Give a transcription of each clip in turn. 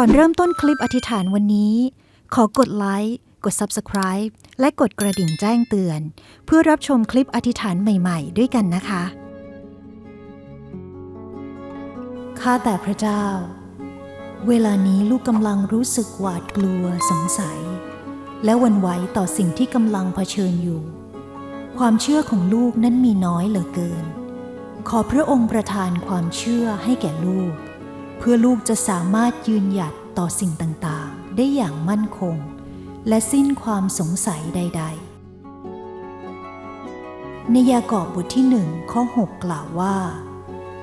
ก่อนเริ่มต้นคลิปอธิษฐานวันนี้ ขอกดไลค์กด Subscribe และกดกระดิ่งแจ้งเตือน เพื่อรับชมคลิปอธิษฐานใหม่ๆ ด้วยกันนะคะ ข้าแต่พระเจ้า เวลานี้ลูกกำลังรู้สึกหวาดกลัวสงสัย และวันไหวต่อสิ่งที่กำลังเผชิญอยู่ ความเชื่อของลูกนั้นมีน้อยเหลือเกิน ขอพระองค์ประทานความเชื่อให้แก่ลูก เพื่อลูกจะสามารถยืนหยัดต่อสิ่งต่างๆ ได้อย่างมั่นคง และสิ้นความสงสัยใด ๆ ในยากอบบทที่หนึ่งข้อ 6 กล่าวว่า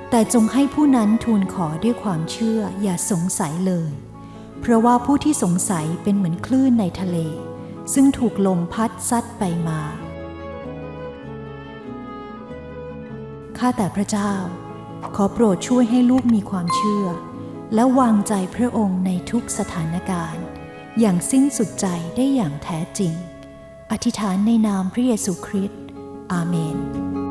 แต่จงให้ผู้นั้นทูลขอด้วยความเชื่ออย่าสงสัยเลย เพราะว่าผู้ที่สงสัยเป็นเหมือนคลื่นในทะเล ซึ่งถูกลมพัดซัดไปมาข้าแต่พระเจ้า ขอโปรดช่วยให้ลูกมีความเชื่อ และวางใจพระองค์ในทุกสถานการณ์ อย่างสิ้นสุดใจได้อย่างแท้จริง อธิษฐานในนามพระเยซูคริสต์อาเมน